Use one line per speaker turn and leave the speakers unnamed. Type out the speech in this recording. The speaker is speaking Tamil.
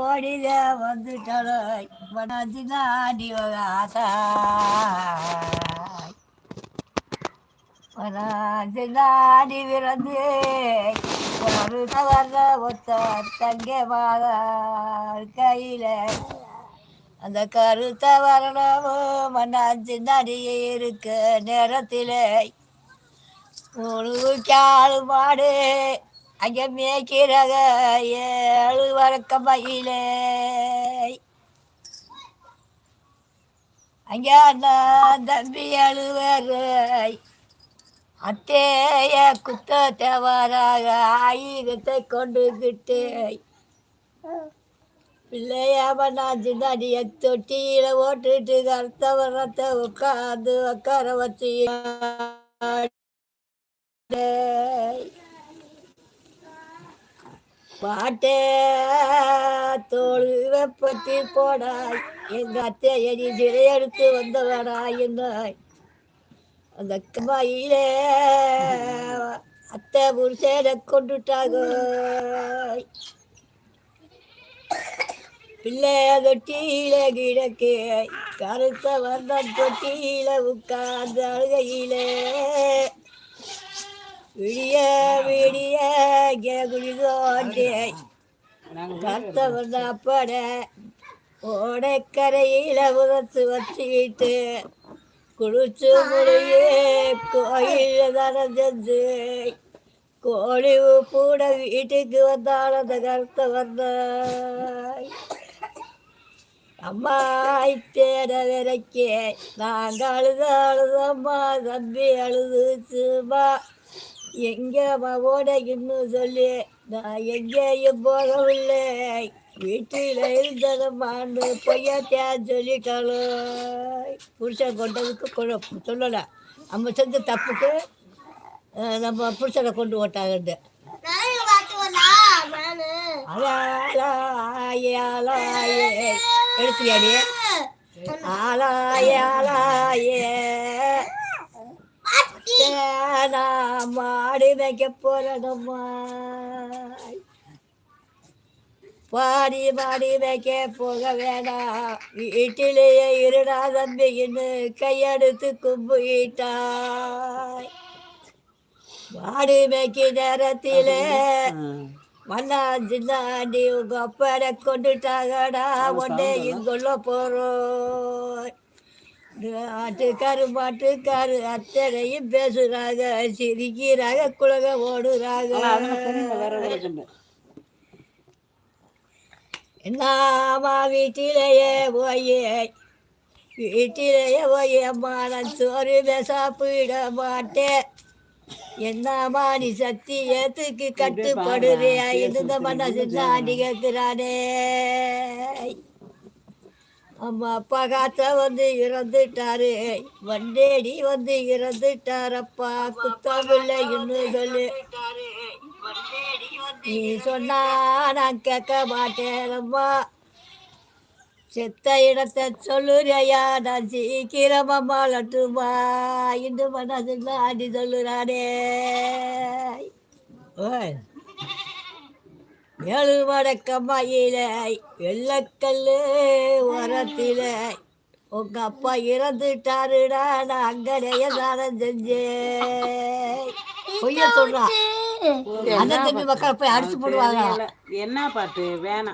ஓடித வந்துட்டலை. மனதினாடி ஆசா மனதினாடி விரந்து ஒரு வர்ற ஒத்த தங்க மாத கையில. அந்த கருத்த வரணும் மன்னாச்சு நடிகை இருக்க நேரத்திலே. ஒரு காலு மாடு அங்கே மேய்க்கிறக ஏழு வரக்க மயிலே. அங்கே நான் தம்பி அழுவரு அத்தேய குத்த தேவராக ஆயுதத்தை கொண்டுகிட்டு பிள்ளையாம நான் சின்னாடிய தொட்டியில ஓட்டுட்டு கருத்த வரத்தை உட்காந்து உட்கார வச்சு பாட்டே தோல் வெப்பத்தி போடாய். எங்க அத்தையை நீ சிறை எடுத்து வந்தவடா என்னாய். அந்த கம்பாயிலே அத்தை புருஷனை கொண்டுட்டாங்க பிள்ளைய தொட்டியில கிடக்கு கருத்த வந்த தொட்டியில உட்கார்ந்த அழுகையிலே. விடிய விடிய குடிதோண்டே கருத்த வந்த அப்பட ஓடைக்கரையில உதத்து வச்சுக்கிட்டு குளிச்சு முடியே கோயில் தரம் கோழி கூட வீட்டுக்கு வந்தால் அந்த கருத்தை வந்தாய் அம்மா தேட விரைக்கே நாங்கள் அழுத அழுதம்மா தம்பி அழுது சும்மா அழுதுச்சுமா எங்கேம்மா ஓடைக்குன்னு சொல்லி நான் எங்கேயும் போகவில்லை. வீட்டில் இருந்ததம்மான்னு பொய்யாத்தியா சொல்லிட்டாலும் புருஷன் கொண்டதுக்கு கொள்ள சொல்லலை. நம்ம செஞ்ச தப்புக்கு நம்ம புருஷனை கொண்டு அலாயே எடுத்துயாடி ஆலாயே ஆலாயே நான் மாடி வைக்க போறேனம்மா பாடி மாடி வைக்க போக வேணாம். வீட்டிலேயே இருடா தம்பின்னு கையெடுத்து கும்பிட்டாய். மாடி மேய்க்க நேரத்திலே மன்னா ஜில்லாண்டி உங்க அப்பனை கொண்டுட்டாங்கடா. உடனே இங்குள்ள போறோம். ஆட்டுக்காரு மாட்டுக்காரு அத்தனையும் பேசுறாங்க சிரிக்கிறாங்க குலக ஓடுறாங்க என்னம்மா வீட்டிலேயே போய் வீட்டிலேயே போய் அம்மா நான் சோறு சாப்பிட மாட்டேன் என்னம்மா நீ சத்தியத்துக்கு கட்டுப்படுறியா இருந்த மனசு தாண்டி கேட்கிறானே. அம்மா அப்பா காத்த வந்து இறந்துட்டாரு. வண்டேடி வந்து இறந்துட்டாரப்பா. குத்தமில்ல இன்னும் சொல்லு. நீ சொன்னா நான் கேட்க மாட்டேனம்மா. செத்த இடத்தை சொல்லுறையா? நான் சீக்கிரமா லட்டுமா. இன்னும் மனசுல அடி சொல்லுறானே. ஓய். ஏழு வடக்கம்மாயில வெள்ளக்கல்லு உரத்தில உங்க அப்பா இறந்துட்டாருடா நான் அங்கனைய தானம் செஞ்சேன். பொய்ய சொல்றான் அந்த தம்பி மக்கள் போய் அடிச்சு போடுவாங்க
என்ன பாட்டு? வேணாம்.